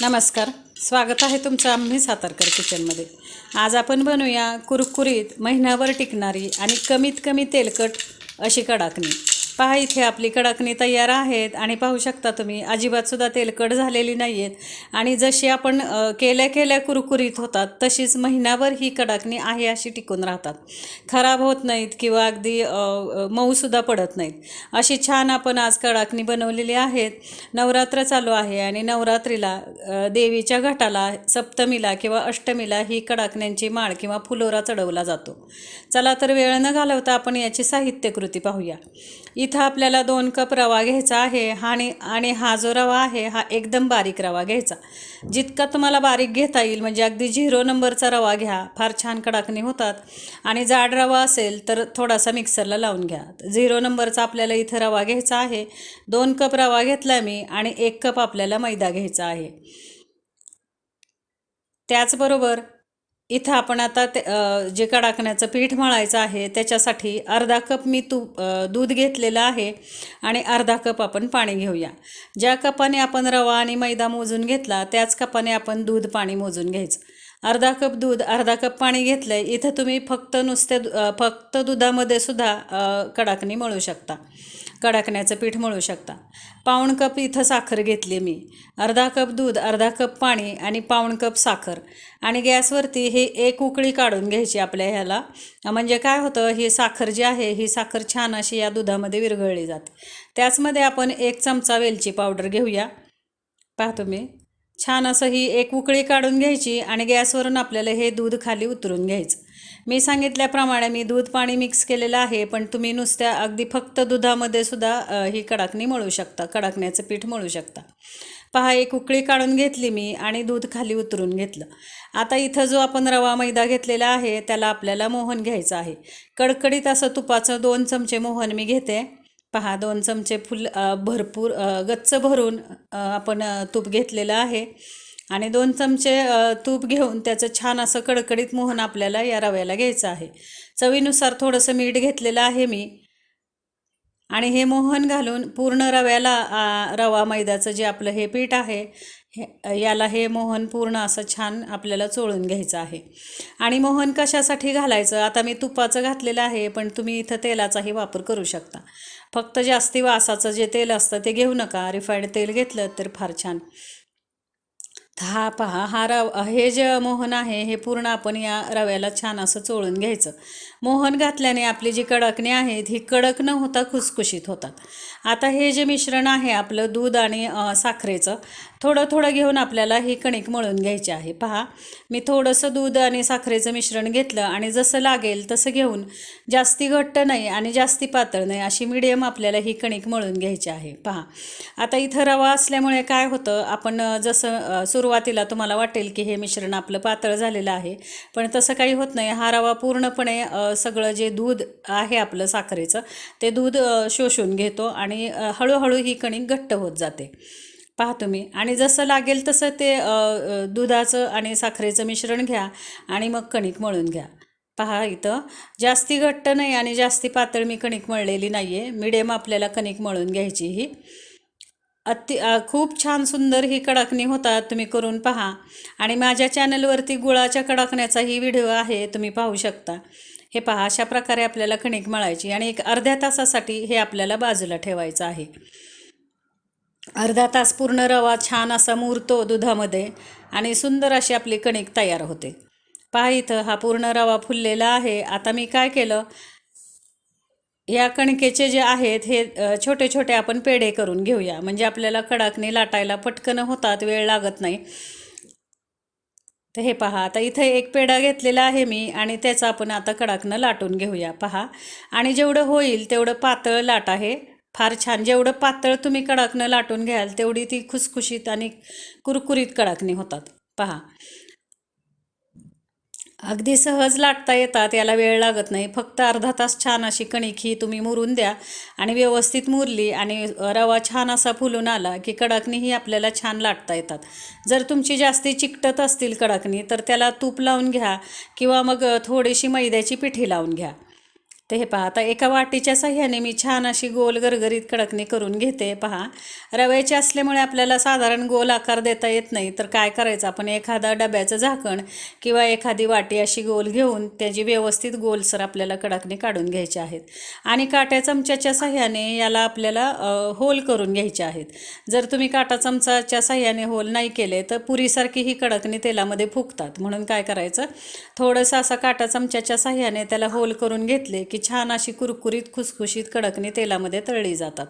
नमस्कार. स्वागत आहे तुमचं आम्ही सातारकर किचनमध्ये. आज आपण बनवूया कुरकुरीत महिनाभर टिकणारी आणि कमीत कमी तेलकट अशी कडाकणी. पहा इथे आपली कडाकणी तयार आहेत आणि पाहू शकता तुम्ही अजिबातसुद्धा तेलकट झालेली नाही आहेत आणि जशी आपण केल्या केल्या कुरकुरीत होतात तशीच महिनाभर ही कडाकणी आहे अशी टिकून राहतात. खराब होत नाहीत किंवा अगदी मऊसुद्धा पडत नाहीत. अशी छान आपण आज कडाकणी बनवलेली आहेत. नवरात्र चालू आहे आणि नवरात्रीला देवीच्या घटाला सप्तमीला किंवा अष्टमीला ही कडाकण्यांची माळ किंवा फुलोरा चढवला जातो. चला तर वेळ न घालवता आपण याची साहित्यकृती पाहूया. इथं आपल्याला दोन कप रवा घ्यायचा आहे आणि आणि हा जो रवा आहे हा एकदम बारीक रवा घ्यायचा. जितका तुम्हाला बारीक घेता येईल म्हणजे अगदी झिरो नंबरचा रवा घ्या फार छान कडाकणी होतात. आणि जाड रवा असेल तर थोडासा मिक्सरला लावून घ्या. झिरो नंबरचा आपल्याला इथं रवा घ्यायचा आहे. दोन कप रवा घेतला मी आणि एक कप आपल्याला मैदा घ्यायचा आहे. त्याचबरोबर इथं आपण आता ते जे कडाकण्याचं पीठ मळायचं आहे त्याच्यासाठी अर्धा कप मी तूप दूध घेतलेलं आहे आणि अर्धा कप आपण पाणी घेऊया. ज्या कपाने आपण रवा आणि मैदा मोजून घेतला त्याच कपाने आपण दूध पाणी मोजून घ्यायचं. अर्धा कप दूध अर्धा कप पाणी घेतलं आहे इथं तुम्ही फक्त नुसत्या फक्त दुधामध्ये सुद्धा कडाकणी मळू शकता. कडाकण्याचं पीठ मळू शकता. पाऊण कप इथं साखर घेतली मी. अर्धा कप दूध अर्धा कप पाणी आणि पाऊण कप साखर. आणि गॅसवरती हे एक उकळी काढून घ्यायची आपल्या ह्याला. म्हणजे काय होतं ही साखर जी आहे ही साखर छान अशी या दुधामध्ये विरघळली जाते. त्याचमध्ये आपण एक चमचा वेलची पावडर घेऊया. पाहतो मी छान असं ही एक उकळी काढून घ्यायची आणि गॅसवरून आपल्याला हे दूध खाली उतरून घ्यायचं. मी सांगितल्याप्रमाणे मी दूध पाणी मिक्स केलेलं आहे पण तुम्ही नुसत्या अगदी फक्त दुधामध्ये सुद्धा ही कडाकणी मळू शकता कडाकण्याचं पीठ मळू शकता. पहा एक उकळी काढून घेतली मी आणि दूध खाली उतरून घेतलं. आता इथं जो आपण रवा मैदा घेतलेला आहे त्याला आपल्याला मोहन घ्यायचं आहे. कडकडीत असं तुपाचं दोन चमचे मोहन मी घेते. पहा दोन चमचे फुल भरपूर गच्च भरून आपण तूप घेतलेलं आहे. आणि दोन चमचे तूप घेऊन त्याचं छान असं कडकडीत मोहन आपल्याला या रव्याला घ्यायचं आहे. चवीनुसार थोडंसं मीठ घेतलेलं आहे मी. आणि हे मोहन घालून पूर्ण रव्याला रवा मैद्याचं जे आपलं हे पीठ आहे हे याला हे मोहन पूर्ण असं छान आपल्याला चोळून घ्यायचं आहे. आणि मोहन कशासाठी घालायचं? आता मी तुपाचं घातलेलं आहे पण तुम्ही इथं तेलाचाही वापर करू शकता. फक्त जास्ती वासाचं जे तेल असतं ते घेऊ नका. रिफाईंड तेल घेतलं तर फार छान. हा पहा हा रव हे जे मोहन आहे हे पूर्ण आपण या रव्याला छान असं चोळून घ्यायचं. मोहन घातल्याने आपली जी कडकणे आहेत ही कडक न होता खुसखुशीत होतात. आता हे जे मिश्रण आहे आपलं दूध आणि साखरेचं थोडं थोडं घेऊन आपल्याला ही कणिक मळून घ्यायची आहे. पहा मी थोडंसं दूध आणि साखरेचं मिश्रण घेतलं आणि जसं लागेल तसं घेऊन जास्ती घट्ट नाही आणि जास्ती पातळ नाही अशी मिडियम आपल्याला ही कणिक मळून घ्यायची आहे. पहा आता इथं रवा असल्यामुळे काय होतं आपण जसं सुरुवातीला तुम्हाला वाटेल की हे मिश्रण आपलं पातळ झालेलं आहे पण तसं काही होत नाही. हा रवा पूर्णपणे सगळं जे दूध आहे आपलं साखरेचं ते दूध शोषून घेतो आणि हळूहळू ही कणिक घट्ट होत जाते. पहा तुम्ही. आणि जसं लागेल तसं ते दुधाचं आणि साखरेचं मिश्रण घ्या आणि मग कणिक मळून घ्या. पहा इथं. जास्ती घट्ट नाही आणि जास्ती पातळ मी कणिक मळलेली नाही आहे मिडियम आपल्याला कणिक मळून घ्यायची ही. अति खूप छान सुंदर ही कडाकणी होतात. तुम्ही करून पहा. आणि माझ्या चॅनलवरती गुळाच्या कडाकण्याचाही व्हिडिओ आहे. तुम्ही पाहू शकता. हे पहा अशा प्रकारे आपल्याला कणिक मळायची आणि एक अर्ध्या तासासाठी हे आपल्याला बाजूला ठेवायचं आहे. अर्धा तास पूर्ण रवा छान असा मुरतो दुधामध्ये आणि सुंदर अशी आपली कणिक तयार होते. पहा इथं हा पूर्ण रवा फुललेला आहे. आता मी काय केलं या कणकेचे जे आहेत हे छोटे छोटे आपण पेढे करून घेऊया. म्हणजे आपल्याला कडाकणी लाटायला पटकन होतात वेळ लागत नाही. तर हे पहा आता इथे एक पेढा घेतलेला आहे मी आणि त्याचा आपण आता कडाकनं लाटून घेऊया. पहा आणि जेवढं होईल तेवढं पातळ लाट आहे. फार छान जेवढं पातळ तुम्ही कडाकनं लाटून घ्याल तेवढी ती खुसखुशीत आणि कुरकुरीत कडाकणी होतात. पहा अगदी सहज लाटता येतात याला वेळ लागत नाही. फक्त अर्धा तास छान अशी कणिक ही तुम्ही मुरून द्या आणि व्यवस्थित मुरली आणि रवा छान असा फुलून आला की कडाकणी ही आपल्याला छान लाटता येतात. जर तुमची जास्ती चिकटत असतील कडाकणी तर त्याला तूप लावून घ्या किंवा मग थोडीशी मैद्याची पिठी लावून घ्या. ते हे पहा आता एका वाटीच्या साह्याने मी छान अशी गोल गरगरीत कडकणी करून घेते. पहा रव्याचे असल्यामुळे आपल्याला साधारण गोल आकार देता येत नाही. तर काय करायचं आपण एखादा डब्याचं झाकण किंवा एखादी वाटी अशी गोल घेऊन त्याची व्यवस्थित गोलसर आपल्याला कडकणी काढून घ्यायची आहेत. आणि काट्या चमच्याच्या साह्याने याला आपल्याला होल करून घ्यायचे आहेत. जर तुम्ही काटा चमचाच्या साह्याने होल नाही केले तर पुरीसारखी ही कडकणी तेलामध्ये फुगतात म्हणून काय करायचं थोडंसं असा काटा चमच्याच्या साह्याने त्याला होल करून घेतले की छान अशी कुरकुरीत खुसखुशीत कडकणी तेलामध्ये तळली जातात.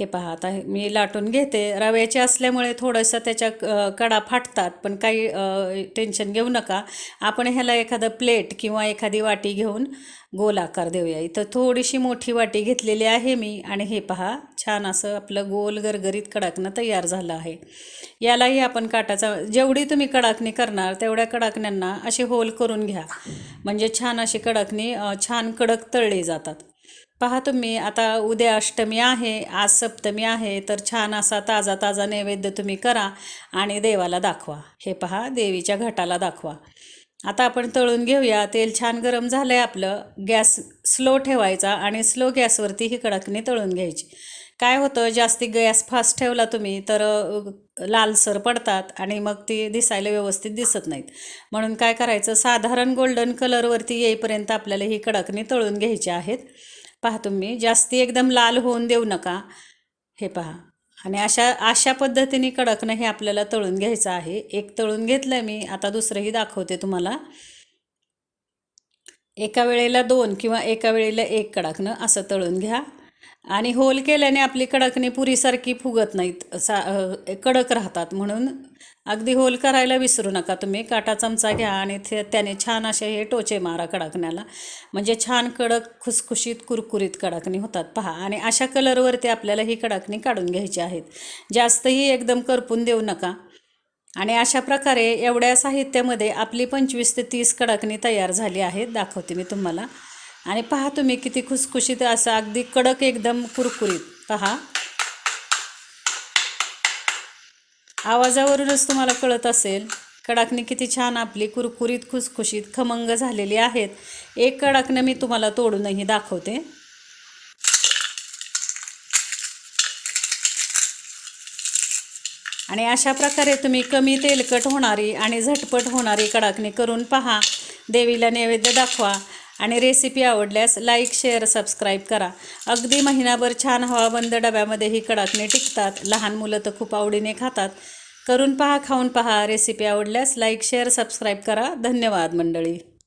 हे पहा आता मी लाटून घेते. रव्याचे असल्यामुळे थोडंसं त्याच्या कडा फाटतात पण काही टेन्शन घेऊ नका. आपण ह्याला एखादं प्लेट किंवा एखादी वाटी घेऊन गोल आकार देऊया. इथं थोडीशी मोठी वाटी घेतलेली आहे मी आणि हे पहा छान असं आपलं गोल गरगरीत कडाकणं तयार झालं आहे. यालाही आपण काटाचा जेवढी तुम्ही कडाकणी करणार तेवढ्या कडाकण्यांना असे होल करून घ्या. म्हणजे छान अशी कडाकणी छान कडक तळले जातात. पहा तुम्ही आता उद्या अष्टमी आहे आज सप्तमी आहे तर छान असा ताजा ताजा नैवेद्य तुम्ही करा आणि देवाला दाखवा. हे पहा देवीच्या घटाला दाखवा. आता आपण तळून घेऊया तेल छान गरम झालं आहे आपलं गॅस स्लो ठेवायचा आणि स्लो गॅसवरती ही कडकणी तळून घ्यायची. काय होतं जास्ती गॅस फास्ट ठेवला तुम्ही तर लालसर पडतात आणि मग ती दिसायला व्यवस्थित दिसत नाहीत. म्हणून काय करायचं साधारण गोल्डन कलरवरती येईपर्यंत आपल्याला ही कडकणी तळून घ्यायची आहेत. पहा तुम्ही जास्ती एकदम लाल होऊन देऊ नका. हे पहा. आणि अशा अशा पद्धतीने कडकणं हे आपल्याला तळून घ्यायचं आहे. एक तळून घेतलं मी आता दुसरंही दाखवते तुम्हाला. एका वेळेला दोन किंवा एका वेळेला एक कडकणं असं तळून घ्या. आणि होल केल्याने आपली कडकणी पुरीसारखी फुगत नाहीत. सा कडक राहतात. म्हणून अगदी होल करायला विसरू नका. तुम्ही काटा चमचा घ्या आणि ते त्याने छान असे हे टोचे मारा कडकण्याला. म्हणजे छान कडक खुसखुशीत कुरकुरीत कडकणी होतात. पहा. आणि अशा कलरवरती आपल्याला ही कडकणी काढून घ्यायची आहेत. जास्तही एकदम करपून देऊ नका. आणि अशा प्रकारे एवढ्या साहित्यामध्ये आपली पंचवीस ते तीस कडकणी तयार झाली आहेत. दाखवते मी तुम्हाला. आणि पहा तुम्ही किती खुसखुशीत असं अगदी कडक एकदम कुरकुरीत. पहा. आवाजावरूनच तुम्हाला कळत असेल कडाकणी किती छान आपली कुरकुरीत खुसखुशीत खमंग झालेली आहेत. एक कडाकणं मी तुम्हाला तोडूनही दाखवते. आणि अशा प्रकारे तुम्ही कमी तेलकट होणारी आणि झटपट होणारी कडाकणी करून पहा. देवीला नैवेद्य दाखवा. आणि रेसिपी आवडल्यास लाईक शेअर सबस्क्राईब करा. अगदी महिनाभर छान हवाबंद डब्यामध्ये ही टिकतात. लहान मुलं तर खूप आवडीने खातात. करून पहा खाऊन पहा. रेसिपी आवडल्यास लाईक शेअर सबस्क्राईब करा. धन्यवाद मंडळी.